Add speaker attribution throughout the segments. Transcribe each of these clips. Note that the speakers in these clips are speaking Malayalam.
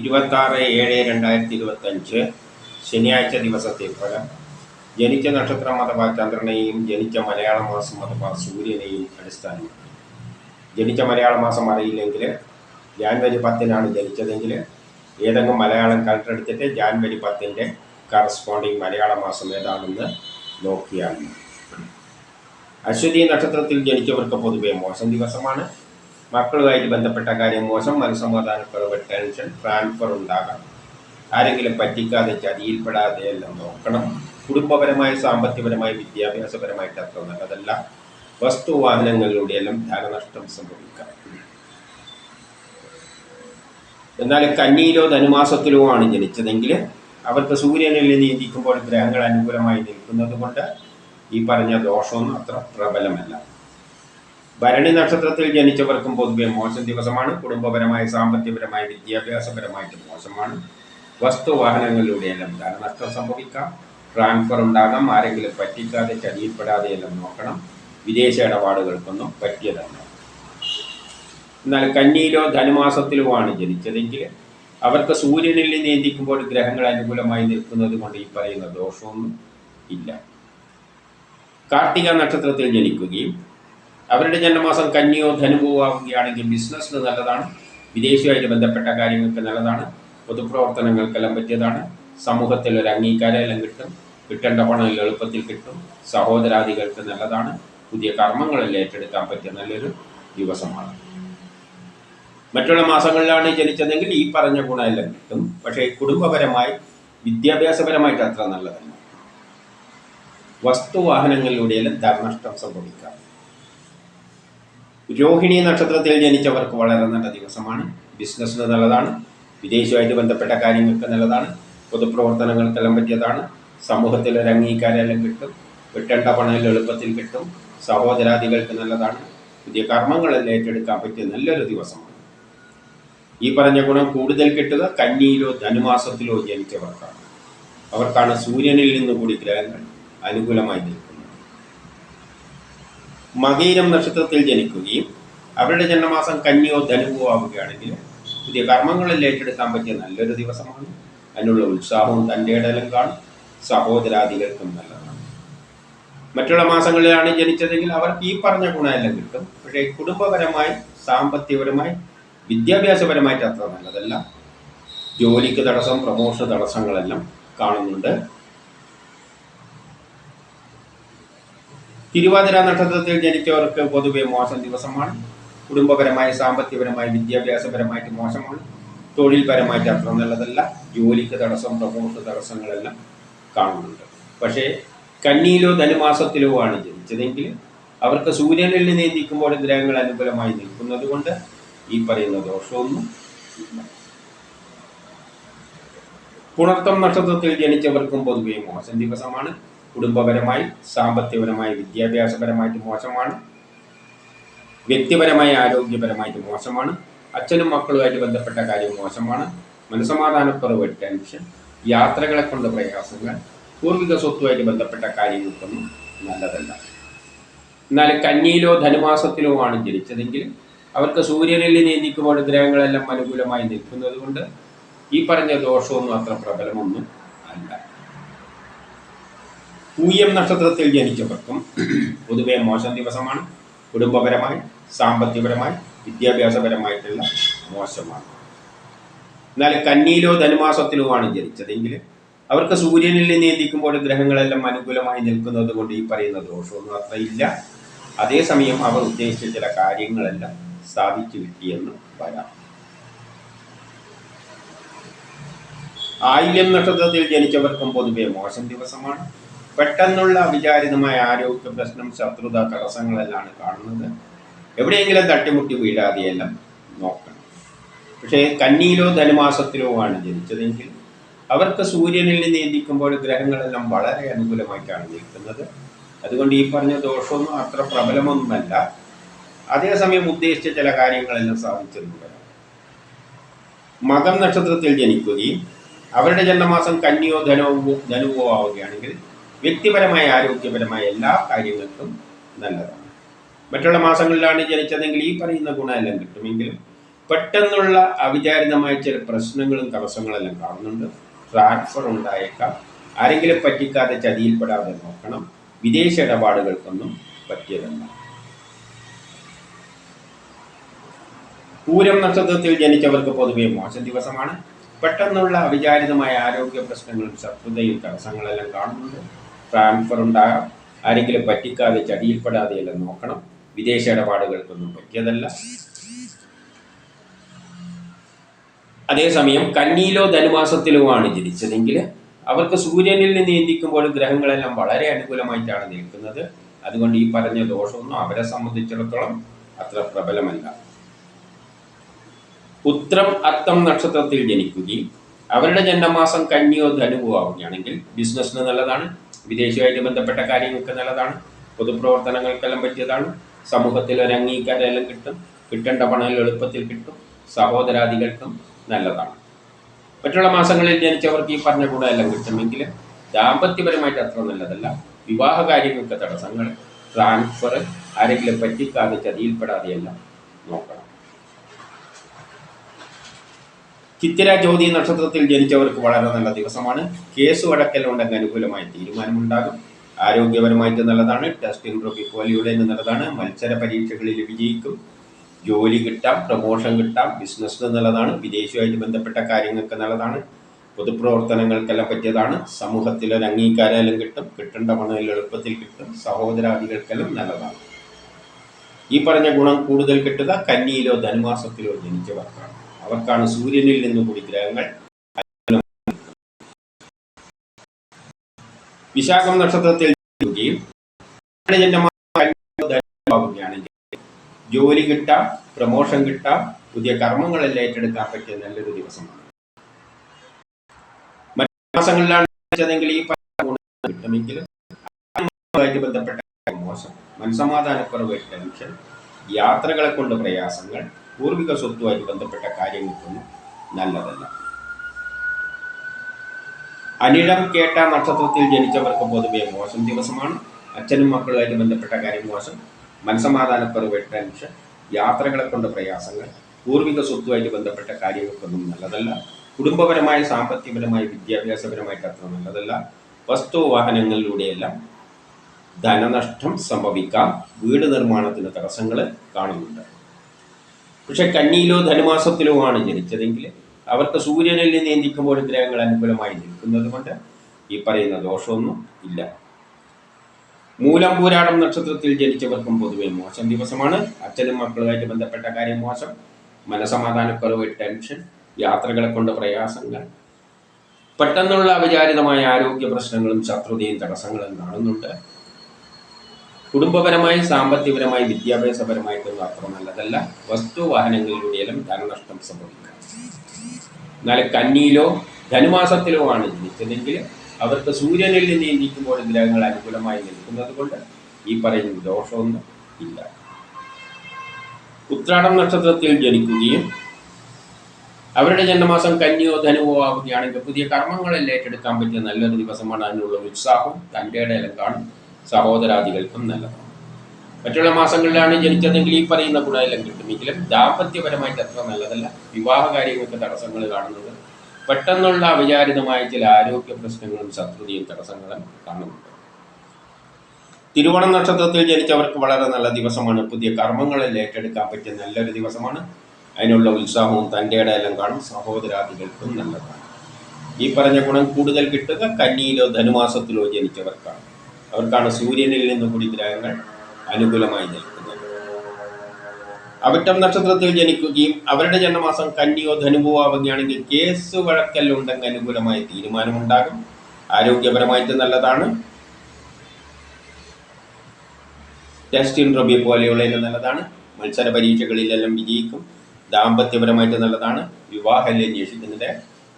Speaker 1: ഇരുപത്താറ് ഏഴ് രണ്ടായിരത്തി ഇരുപത്തഞ്ച് ശനിയാഴ്ച ദിവസത്തെ ഫലം. ജനിച്ച നക്ഷത്രം അഥവാ ചന്ദ്രനെയും ജനിച്ച മലയാള മാസം അഥവാ സൂര്യനെയും അടിസ്ഥാനമാക്കി. ജനിച്ച മലയാള മാസം അറിയില്ലെങ്കിൽ ജാൻവരി പത്തിനാണ് ജനിച്ചതെങ്കിൽ ഏതെങ്കിലും മലയാളം കലക്ടർ എടുത്തിട്ട് ജാൻവരി പത്തിന്റെ കറസ്പോണ്ടിങ് മലയാള മാസം ഏതാണെന്ന് നോക്കിയാൽ. അശ്വതി നക്ഷത്രത്തിൽ ജനിച്ചവർക്ക് പൊതുവെ മോശം ദിവസമാണ്. മക്കളുമായിട്ട് ബന്ധപ്പെട്ട കാര്യം മോശം മനസ്സമാധാനക്കുറവ് ടെൻഷൻ ട്രാൻസ്ഫർ ഉണ്ടാകാം ആരെങ്കിലും പറ്റിക്കാതെ ചതിയിൽപ്പെടാതെ എല്ലാം നോക്കണം. കുടുംബപരമായി സാമ്പത്തികപരമായി വിദ്യാഭ്യാസപരമായിട്ട് അത്ര നല്ലതല്ല. വസ്തുവാഹനങ്ങളിലൂടെ എല്ലാം ധനനഷ്ടം സംഭവിക്കാം. എന്നാൽ കന്നിയിലോ ധനുമാസത്തിലോ ആണ് ജനിച്ചതെങ്കിൽ അവർക്ക് സൂര്യനിൽ നീതിക്കുമ്പോൾ ഗ്രഹങ്ങൾ അനുകൂലമായി നിൽക്കുന്നത് കൊണ്ട് ഈ പറഞ്ഞ ദോഷമൊന്നും അത്ര പ്രബലമല്ല. ഭരണി നക്ഷത്രത്തിൽ ജനിച്ചവർക്കും പൊതുവെ മോശം ദിവസമാണ്. കുടുംബപരമായി സാമ്പത്തികപരമായി വിദ്യാഭ്യാസപരമായിട്ട് മോശമാണ്. വസ്തു വാഹനങ്ങളിലൂടെയെല്ലാം ധനനഷ്ടം സംഭവിക്കാം. ട്രാൻസ്ഫർ ഉണ്ടാകാം. ആരെങ്കിലും പറ്റിക്കാതെ ചതിയിൽപ്പെടാതെ എല്ലാം നോക്കണം. വിദേശ ഇടപാടുകൾക്കൊന്നും പറ്റിയതല്ല. എന്നാൽ കന്നിയിലോ ധനുമാസത്തിലോ ആണ് ജനിച്ചതെങ്കിൽ അവർക്ക് സൂര്യനിൽ നിയന്ത്രിക്കുമ്പോൾ ഗ്രഹങ്ങൾ അനുകൂലമായി നിൽക്കുന്നത് കൊണ്ട് ഈ പറയുന്ന ദോഷമൊന്നും ഇല്ല. കാർത്തിക നക്ഷത്രത്തിൽ ജനിക്കുകയും അവരുടെ ജന്മമാസം കന്നിയോ ധനുവോ ആവുകയാണെങ്കിൽ ബിസിനസ്സിന് നല്ലതാണ്. വിദേശവുമായിട്ട് ബന്ധപ്പെട്ട കാര്യങ്ങൾക്ക് നല്ലതാണ്. പൊതുപ്രവർത്തനങ്ങൾക്കെല്ലാം പറ്റിയതാണ്. സമൂഹത്തിൽ ഒരു അംഗീകാരമെല്ലാം കിട്ടും. കിട്ടേണ്ട പണം എളുപ്പത്തിൽ കിട്ടും. സഹോദരാദികൾക്ക് നല്ലതാണ്. പുതിയ കർമ്മങ്ങളെല്ലാം ഏറ്റെടുക്കാൻ പറ്റിയ നല്ലൊരു ദിവസമാണ്. മറ്റുള്ള മാസങ്ങളിലാണ് ജനിച്ചതെങ്കിൽ ഈ പറഞ്ഞ ഗുണമെല്ലാം കിട്ടും. പക്ഷേ കുടുംബപരമായി വിദ്യാഭ്യാസപരമായിട്ട് അത്ര നല്ലതല്ല. വസ്തുവാഹനങ്ങളിലൂടെയെല്ലാം ധനനഷ്ടം സംഭവിക്കാം. രോഹിണി നക്ഷത്രത്തിൽ ജനിച്ചവർക്ക് വളരെ നല്ല ദിവസമാണ്. ബിസിനസ്സിന് നല്ലതാണ്. വിദേശവുമായിട്ട് ബന്ധപ്പെട്ട കാര്യങ്ങൾക്ക് നല്ലതാണ്. പൊതുപ്രവർത്തനങ്ങൾക്കെല്ലാം പറ്റിയതാണ്. സമൂഹത്തിൽ ഒരു അംഗീകാരമെല്ലാം കിട്ടും. കിട്ടേണ്ട പണം എളുപ്പത്തിൽ കിട്ടും. സഹോദരാദികൾക്ക് നല്ലതാണ്. പുതിയ കർമ്മങ്ങളെല്ലാം ഏറ്റെടുക്കാൻ പറ്റിയ നല്ലൊരു ദിവസമാണ്. ഈ പറഞ്ഞ ഗുണം കൂടുതൽ കിട്ടുക കന്നിയിലോ ധനുമാസത്തിലോ ജനിച്ചവർക്കാണ്. അവർക്കാണ് സൂര്യനിൽ നിന്ന് കൂടി ഗ്രഹങ്ങൾ അനുകൂലമായി നിൽക്കുന്നത്. മകീരം നക്ഷത്രത്തിൽ ജനിക്കുകയും അവരുടെ ജന്മമാസം കന്നിയോ ധനുവോ ആവുകയാണെങ്കിൽ പുതിയ കർമ്മങ്ങളിൽ ഏറ്റെടുക്കാൻ പറ്റിയ നല്ലൊരു ദിവസമാണ്. അതിനുള്ള ഉത്സാഹവും തന്റെ ഇടയിലും കാണും. സഹോദരാദികൾക്കും നല്ലതാണ്. മറ്റുള്ള മാസങ്ങളിലാണ് ജനിച്ചതെങ്കിൽ അവർക്ക് ഈ പറഞ്ഞ ഗുണമെല്ലാം കിട്ടും. പക്ഷേ കുടുംബപരമായി സാമ്പത്തികപരമായി വിദ്യാഭ്യാസപരമായിട്ട് അത്ര നല്ലതല്ല. ജോലിക്ക് തടസ്സം പ്രമോഷൻ തടസ്സങ്ങളെല്ലാം കാണുന്നുണ്ട്. തിരുവാതിര നക്ഷത്രത്തിൽ ജനിച്ചവർക്ക് പൊതുവെ മോശം ദിവസമാണ്. കുടുംബപരമായി സാമ്പത്തികപരമായി വിദ്യാഭ്യാസപരമായിട്ട് മോശമാണ്. തൊഴിൽപരമായിട്ട് അത്ര നല്ലതല്ല. ജോലിക്ക് തടസ്സം പ്രമോട്ട് തടസ്സങ്ങളെല്ലാം കാണുന്നുണ്ട്. പക്ഷേ കന്നിയിലോ ധനുമാസത്തിലോ ആണ് ജനിച്ചതെങ്കിൽ അവർക്ക് സൂര്യനിൽ നിയന്ത്രിക്കുമ്പോൾ ഗ്രഹങ്ങൾ അനുകൂലമായി നിൽക്കുന്നത് കൊണ്ട് ഈ പറയുന്ന ദോഷമൊന്നും പുണർത്തം നക്ഷത്രത്തിൽ ജനിച്ചവർക്കും പൊതുവെ മോശം ദിവസമാണ്. കുടുംബപരമായി സാമ്പത്തികപരമായി വിദ്യാഭ്യാസപരമായിട്ട് മോശമാണ്. വ്യക്തിപരമായി ആരോഗ്യപരമായിട്ട് മോശമാണ്. അച്ഛനും മക്കളുമായിട്ട് ബന്ധപ്പെട്ട കാര്യം മോശമാണ്. മനസമാധാനക്കുറവ് ടെൻഷൻ യാത്രകളെ കൊണ്ട് പ്രയാസങ്ങൾ പൂർവിക സ്വത്തുമായിട്ട് ബന്ധപ്പെട്ട കാര്യങ്ങൾക്കൊന്നും നല്ലതല്ല. എന്നാൽ കന്നിയിലോ ധനുമാസത്തിലോ ആണ് ജനിച്ചതെങ്കിൽ അവർക്ക് സൂര്യനിൽ നീന്തിക്കുമ്പോൾ ഗ്രഹങ്ങളെല്ലാം അനുകൂലമായി നിൽക്കുന്നത് കൊണ്ട് ഈ പറഞ്ഞ ദോഷമൊന്നും അത്ര പ്രബലമൊന്നും പൂയം നക്ഷത്രത്തിൽ ജനിച്ചവർക്കും പൊതുവെ മോശം ദിവസമാണ്. കുടുംബപരമായി സാമ്പത്തികപരമായി വിദ്യാഭ്യാസപരമായിട്ടുള്ള മോശമാണ്. എന്നാൽ കന്നിയിലോ ധനുമാസത്തിലോ ആണ് ജനിച്ചതെങ്കിൽ അവർക്ക് സൂര്യനിൽ നീന്തിക്കുമ്പോൾ ഗ്രഹങ്ങളെല്ലാം അനുകൂലമായി നിൽക്കുന്നത് കൊണ്ട് ഈ പറയുന്ന ദോഷമൊന്നും അത്ര ഇല്ല. അതേസമയം അവർ ഉദ്ദേശിച്ച ചില കാര്യങ്ങളെല്ലാം സാധിച്ചു കിട്ടിയെന്ന് വരാം. ആയില്യം നക്ഷത്രത്തിൽ ജനിച്ചവർക്കും പൊതുവെ മോശം ദിവസമാണ്. പെട്ടെന്നുള്ള അവിചാരിതമായ ആരോഗ്യ പ്രശ്നം ശത്രുത തടസ്സങ്ങളെല്ലാം കാണുന്നത് എവിടെയെങ്കിലും തട്ടിമുട്ടി വീഴാതെയെല്ലാം നോക്കണം. പക്ഷേ കന്നിയിലോ ധനുമാസത്തിലോ ആണ് ജനിച്ചതെങ്കിൽ അവർക്ക് സൂര്യനിൽ നീന്തിക്കുമ്പോൾ ഗ്രഹങ്ങളെല്ലാം വളരെ അനുകൂലമായിട്ടാണ് നിൽക്കുന്നത്. അതുകൊണ്ട് ഈ പറഞ്ഞ ദോഷമൊന്നും അത്ര പ്രബലമൊന്നുമല്ല. അതേസമയം ഉദ്ദേശിച്ച ചില കാര്യങ്ങളെല്ലാം സാധിച്ചിട്ടുണ്ട് മകം നക്ഷത്രത്തിൽ ജനിക്കുകയും അവരുടെ ജന്മമാസം കന്നിയോ ധനവോ ധനുവോ ആവുകയാണെങ്കിൽ വ്യക്തിപരമായ ആരോഗ്യപരമായ എല്ലാ കാര്യങ്ങൾക്കും നല്ലതാണ്. മറ്റുള്ള മാസങ്ങളിലാണ് ജനിച്ചതെങ്കിൽ ഈ പറയുന്ന ഗുണമെല്ലാം കിട്ടുമെങ്കിലും പെട്ടെന്നുള്ള അവിചാരിതമായ ചില പ്രശ്നങ്ങളും തടസ്സങ്ങളെല്ലാം കാണുന്നുണ്ട്. ട്രാൻസ്ഫർ ഉണ്ടായേക്കാം. ആരെങ്കിലും പറ്റിക്കാതെ ചതിയിൽപ്പെടാതെ നോക്കണം. വിദേശ ഇടപാടുകൾക്കൊന്നും പറ്റിയതല്ല. പൂരം നക്ഷത്രത്തിൽ ജനിച്ചവർക്ക് പൊതുവെ മോശം ദിവസമാണ്. പെട്ടെന്നുള്ള അവിചാരിതമായ ആരോഗ്യ പ്രശ്നങ്ങളും ശത്രുതയും തടസ്സങ്ങളെല്ലാം കാണുന്നുണ്ട്. ട്രാൻസ്ഫർ ഉണ്ടാകാം ആരെങ്കിലും പറ്റിക്കാതെ ചടിയിൽപ്പെടാതെ എല്ലാം നോക്കണം. വിദേശ ഇടപാടുകൾക്കൊന്നും പറ്റിയതല്ല. അതേസമയം കന്നിയിലോ ധനുമാസത്തിലുമാണ് ജനിച്ചതെങ്കിൽ അവർക്ക് സൂര്യനിൽ നിന്ന് ചിന്തിക്കുമ്പോൾ ഗ്രഹങ്ങളെല്ലാം വളരെ അനുകൂലമായിട്ടാണ് നിൽക്കുന്നത്. അതുകൊണ്ട് ഈ പറഞ്ഞ ദോഷമൊന്നും അവരെ സംബന്ധിച്ചിടത്തോളം അത്ര പ്രബലമല്ല. ഉത്രം അത്തം നക്ഷത്രത്തിൽ ജനിക്കുകയും അവരുടെ ജന്മമാസം കന്നിയോ ധനുവോ ആവുകയാണെങ്കിൽ ബിസിനസ്സിന് നല്ലതാണ്. വിദേശവുമായിട്ട് ബന്ധപ്പെട്ട കാര്യങ്ങൾക്ക് നല്ലതാണ്. പൊതുപ്രവർത്തനങ്ങൾക്കെല്ലാം പറ്റിയതാണ്. സമൂഹത്തിൽ ഒരു അംഗീകാരമെല്ലാം കിട്ടും. കിട്ടേണ്ട പണം എളുപ്പത്തിൽ കിട്ടും. സഹോദരാദികൾക്കും നല്ലതാണ്. മറ്റുള്ള മാസങ്ങളിൽ ജനിച്ചവർക്ക് ഈ പറഞ്ഞ ഗുണമെല്ലാം കിട്ടുമെങ്കിൽ ദാമ്പത്യപരമായിട്ട് അത്ര നല്ലതല്ല. വിവാഹ കാര്യങ്ങൾക്ക് തടസ്സങ്ങൾ ട്രാൻസ്ഫർ ആരെങ്കിലും പറ്റിക്കാതെ ചതിയിൽപ്പെടാതെയെല്ലാം നോക്കണം. ചിത്തിര ജ്യോതി നക്ഷത്രത്തിൽ ജനിച്ചവർക്ക് വളരെ നല്ല ദിവസമാണ്. കേസ് വഴക്കലുണ്ടെങ്കിൽ അനുകൂലമായ തീരുമാനമുണ്ടാകും. ആരോഗ്യപരമായിട്ട് നല്ലതാണ്. ടെസ്റ്റ് ഇൻട്രോപ്പി പോലെയുള്ള നല്ലതാണ്. മത്സര പരീക്ഷകളിൽ വിജയിക്കും. ജോലി കിട്ടാം പ്രമോഷൻ കിട്ടാം ബിസിനസ് നല്ലതാണ്. വിദേശവുമായിട്ട് ബന്ധപ്പെട്ട കാര്യങ്ങൾക്ക് നല്ലതാണ്. പൊതുപ്രവർത്തനങ്ങൾക്കെല്ലാം പറ്റിയതാണ്. സമൂഹത്തിൽ ഒരു അംഗീകാരമെല്ലാം കിട്ടും. കിട്ടേണ്ട പണം എളുപ്പത്തിൽ കിട്ടും. സഹോദരാദികൾക്കെല്ലാം നല്ലതാണ്. ഈ പറഞ്ഞ ഗുണം കൂടുതൽ കിട്ടുക. കന്നിയിലോ ധനുമാസത്തിലോ ജനിച്ചവർക്കാണ് അവർക്കാണ് സൂര്യനിൽ നിന്ന് കൂടി ഗ്രഹങ്ങൾ വിശാഖം നക്ഷത്രത്തിൽ ജോലി കിട്ട പ്രമോഷൻ കിട്ട പുതിയ കർമ്മങ്ങളെല്ലാം ഏറ്റെടുക്കാൻ പറ്റിയ നല്ലൊരു ദിവസമാണ്. മറ്റു മാസങ്ങളിലാണ് ജനിച്ചതെങ്കിൽ ഈ കിട്ടുമെങ്കിലും ബന്ധപ്പെട്ട മോശം മനസമാധാനക്കുറവ് ടെൻഷൻ യാത്രകളെ കൊണ്ട് പ്രയാസങ്ങൾ പൂർവിക സ്വത്തുമായിട്ട് ബന്ധപ്പെട്ട കാര്യങ്ങൾക്കൊന്നും നല്ലതല്ല. അനിഴം കേട്ട നക്ഷത്രത്തിൽ ജനിച്ചവർക്ക് പൊതുവെ മോശം ദിവസമാണ്. അച്ഛനും മക്കളുമായിട്ട് ബന്ധപ്പെട്ട കാര്യം മോശം. മനസമാധാനക്കുറവ് ടെൻഷൻ യാത്രകളെ കൊണ്ട് പ്രയാസങ്ങൾ. പൂർവിക സ്വത്തുമായിട്ട് ബന്ധപ്പെട്ട കാര്യങ്ങൾക്കൊന്നും നല്ലതല്ല. കുടുംബപരമായ സാമ്പത്തികപരമായി വിദ്യാഭ്യാസപരമായിട്ട് അത്ര നല്ലതല്ല. വസ്തു വാഹനങ്ങളിലൂടെയെല്ലാം ധനനഷ്ടം സംഭവിക്കാം. വീട് നിർമ്മാണത്തിന് തടസ്സങ്ങൾ കാണുന്നുണ്ട്. പക്ഷെ കന്നിയിലോ ധനുമാസത്തിലോ ആണ് ജനിച്ചതെങ്കിൽ അവർക്ക് സൂര്യനിൽ നിന്ന് ചിന്തിക്കുമ്പോൾ ഗ്രഹങ്ങൾ അനുകൂലമായി നിൽക്കുന്നത് കൊണ്ട് ഈ പറയുന്ന ദോഷമൊന്നും ഇല്ല. മൂലം പൂരാടം നക്ഷത്രത്തിൽ ജനിച്ചവർക്കും പൊതുവെ മോശം ദിവസമാണ്. അച്ഛനും മക്കളുമായിട്ട് ബന്ധപ്പെട്ട കാര്യം മോശം. മനസമാധാനക്കുറവ് ടെൻഷൻ യാത്രകളെ കൊണ്ട് പ്രയാസങ്ങൾ. പെട്ടെന്നുള്ള അവിചാരിതമായ ആരോഗ്യ പ്രശ്നങ്ങളും ശത്രുതയും തടസ്സങ്ങളും കാണുന്നുണ്ട്. കുടുംബപരമായി സാമ്പത്തികപരമായി വിദ്യാഭ്യാസപരമായിട്ടൊന്നും അത്ര നല്ലതല്ല. വസ്തു വാഹനങ്ങളിലൂടെയെല്ലാം ധനനഷ്ടം സംഭവിക്കാം. എന്നാൽ കന്നിയിലോ ധനുമാസത്തിലോ ആണ് ജനിച്ചതെങ്കിൽ അവർക്ക് സൂര്യനിൽ നിന്ന് ചിന്തിക്കുമ്പോൾ ഗ്രഹങ്ങൾ അനുകൂലമായി നിൽക്കുന്നത് കൊണ്ട് ഈ പറയുന്ന ദോഷമൊന്നും ഇല്ല. ഉത്രാടം നക്ഷത്രത്തിൽ ജനിക്കുകയും അവരുടെ ജന്മമാസം കന്നിയോ ധനുവോ ആവുകയാണെങ്കിൽ പുതിയ കർമ്മങ്ങളെല്ലാം ഏറ്റെടുക്കാൻ പറ്റിയ നല്ലൊരു ദിവസമാണ് അതിനുള്ള ഉത്സാഹം. തന്റെ ഇടയിലും കാണും. സഹോദരാദികൾക്കും നല്ലതാണ് മറ്റുള്ള മാസങ്ങളിലാണ് ജനിച്ചതെങ്കിൽ ഈ പറയുന്ന ഗുണമെല്ലാം കിട്ടുമെങ്കിലും ദാമ്പത്യപരമായിട്ട് അത്ര നല്ലതല്ല. വിവാഹ കാര്യങ്ങൾക്ക് തടസ്സങ്ങൾ കാണുന്നത് പെട്ടെന്നുള്ള അവിചാരിതമായ ചില ആരോഗ്യ പ്രശ്നങ്ങളും ശത്രുതയും തടസ്സങ്ങളും കാണുന്നുണ്ട്. തിരുവോണം നക്ഷത്രത്തിൽ ജനിച്ചവർക്ക് വളരെ നല്ല ദിവസമാണ്. പുതിയ കർമ്മങ്ങളിൽ ഏറ്റെടുക്കാൻ പറ്റിയ നല്ലൊരു ദിവസമാണ്. അതിനുള്ള ഉത്സാഹവും തന്റെ ഇടയെല്ലാം കാണും. സഹോദരാദികൾക്കും നല്ലതാണ്. ഈ പറഞ്ഞ ഗുണം കൂടുതൽ കിട്ടുക കന്നിയിലോ ധനുമാസത്തിലോ ജനിച്ചവർക്കാണ്. അവർക്കാണ് സൂര്യനിൽ നിന്നും കൂടി ഗ്രഹങ്ങൾ അനുകൂലമായി നിൽക്കുന്നത്. അവിട്ടം നക്ഷത്രത്തിൽ ജനിക്കുകയും അവരുടെ ജന്മമാസം കന്നിയോ ധനുവോ ആവുകയാണെങ്കിൽ കേസ് വഴക്കല്ലുണ്ടെങ്കിൽ അനുകൂലമായ തീരുമാനമുണ്ടാകും. ആരോഗ്യപരമായിട്ട് നല്ലതാണ്. ടെസ്റ്റിൻ റബി പോലെയുള്ളതിന് നല്ലതാണ്. മത്സര പരീക്ഷകളിലെല്ലാം വിജയിക്കും. ദാമ്പത്യപരമായിട്ട് നല്ലതാണ്. വിവാഹം അന്വേഷിക്കുന്നത്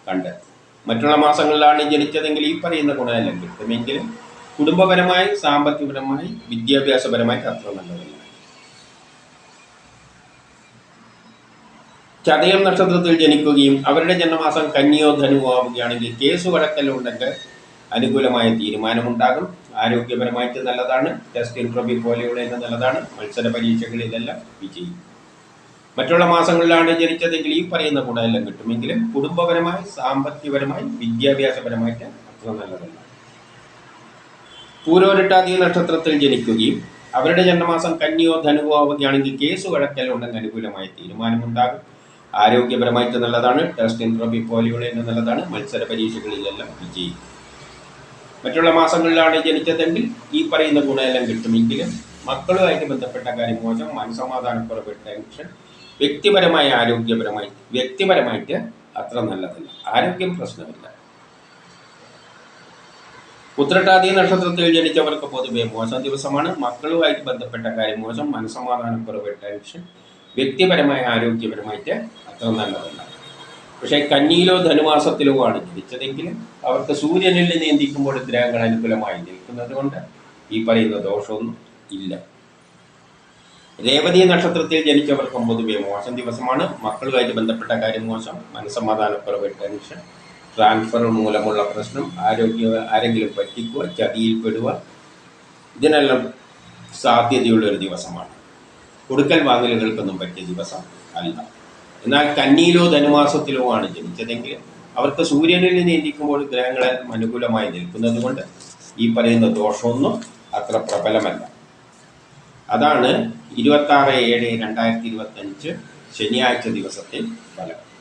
Speaker 1: കണ്ടെത്തും. മറ്റുള്ള മാസങ്ങളിലാണ് ജനിച്ചതെങ്കിൽ ഈ പറയുന്ന ഗുണമെല്ലാം കിട്ടുമെങ്കിലും കുടുംബപരമായി സാമ്പത്തികപരമായി വിദ്യാഭ്യാസപരമായി അത്ര നല്ലതല്ല ചതയം നക്ഷത്രത്തിൽ ജനിക്കുകയും അവരുടെ ജന്മമാസം കന്നിയോ ധനുവോ ആവുകയാണെങ്കിൽ കേസ് വഴക്കലുണ്ടെങ്കിൽ അനുകൂലമായ തീരുമാനമുണ്ടാകും. ആരോഗ്യപരമായിട്ട് നല്ലതാണ്. ടെസ്റ്റ് ഇൻട്രോബി പോലെയുള്ള നല്ലതാണ്. മത്സര പരീക്ഷകളിലെല്ലാം വിജയിക്കും മറ്റുള്ള മാസങ്ങളിലാണ് ജനിച്ചതെങ്കിൽ ഈ പറയുന്ന ഗുണമെല്ലാം കിട്ടുമെങ്കിലും കുടുംബപരമായി സാമ്പത്തികപരമായി വിദ്യാഭ്യാസപരമായിട്ട് അത്ര നല്ലതല്ല. പൂരോരിട്ടാതി നക്ഷത്രത്തിൽ ജനിക്കുകയും അവരുടെ ജന്മമാസം കന്നിയോ ധനുവോ ആവുകയാണെങ്കിൽ കേസ് വഴക്കൽ വഴക്കലുണ്ടെങ്കിൽ അനുകൂലമായ തീരുമാനമുണ്ടാകും. ആരോഗ്യപരമായിട്ട് നല്ലതാണ്. ടെസ്റ്റ് ഇൻട്രോബി പോലെയുള്ള നല്ലതാണ്. മത്സര പരീക്ഷകളിലെല്ലാം വിജയിക്കും. മറ്റുള്ള മാസങ്ങളിലാണ് ജനിച്ചതെങ്കിൽ ഈ പറയുന്ന ഗുണമെല്ലാം കിട്ടുമെങ്കിലും മക്കളുമായിട്ട് ബന്ധപ്പെട്ട കാര്യം മോശം. മനസമാധാനക്കുറവ് ടെൻഷൻ വ്യക്തിപരമായ ആരോഗ്യപരമായി വ്യക്തിപരമായിട്ട് അത്ര നല്ലതല്ല. ആരോഗ്യം പ്രശ്നമില്ല. ഉത്രട്ടാതി നക്ഷത്രത്തിൽ ജനിച്ചവർക്ക് പൊതുവെ മോശം ദിവസമാണ്. മക്കളുമായിട്ട് ബന്ധപ്പെട്ട കാര്യം മോശം. മനസമാധാനക്കുറവ് ടെൻഷൻ വ്യക്തിപരമായ ആരോഗ്യപരമായിട്ട് അത്ര നല്ലതല്ല. പക്ഷേ കന്നിയിലോ ധനുമാസത്തിലോ ആണ് ജനിച്ചതെങ്കിൽ അവർക്ക് സൂര്യനിൽ നിയന്ത്രിക്കുമ്പോൾ ഗ്രഹങ്ങൾ അനുകൂലമായി നിൽക്കുന്നത് കൊണ്ട് ഈ പറയുന്ന ദോഷമൊന്നും ഇല്ല. രേവതി നക്ഷത്രത്തിൽ ജനിച്ചവർക്ക് പൊതുവെ മോശം ദിവസമാണ്. മക്കളുമായിട്ട് ബന്ധപ്പെട്ട കാര്യം മോശം. മനസ്സമാധാനക്കുറവ് ടെൻഷൻ ട്രാൻസ്ഫർ മൂലമുള്ള പ്രശ്നം ആരോഗ്യ ആരെങ്കിലും പറ്റിക്കുക ചതിയിൽപ്പെടുക ഇതിനെല്ലാം സാധ്യതയുള്ള ഒരു ദിവസമാണ്. കൊടുക്കൽ വാങ്ങലുകൾക്കൊന്നും പറ്റിയ ദിവസം അല്ല. എന്നാൽ കന്നിയിലോ ധനുമാസത്തിലോ ആണ് ജനിച്ചതെങ്കിൽ അവർക്ക് സൂര്യനിൽ നിയന്ത്രിക്കുമ്പോൾ ഗ്രഹങ്ങളെ അനുകൂലമായി നിൽക്കുന്നത് കൊണ്ട് ഈ പറയുന്ന ദോഷമൊന്നും അത്ര പ്രബലമല്ല. അതാണ് ഇരുപത്തി ആറ് ഏഴ് രണ്ടായിരത്തി ഇരുപത്തഞ്ച് ശനിയാഴ്ച ദിവസത്തെ ഫലം.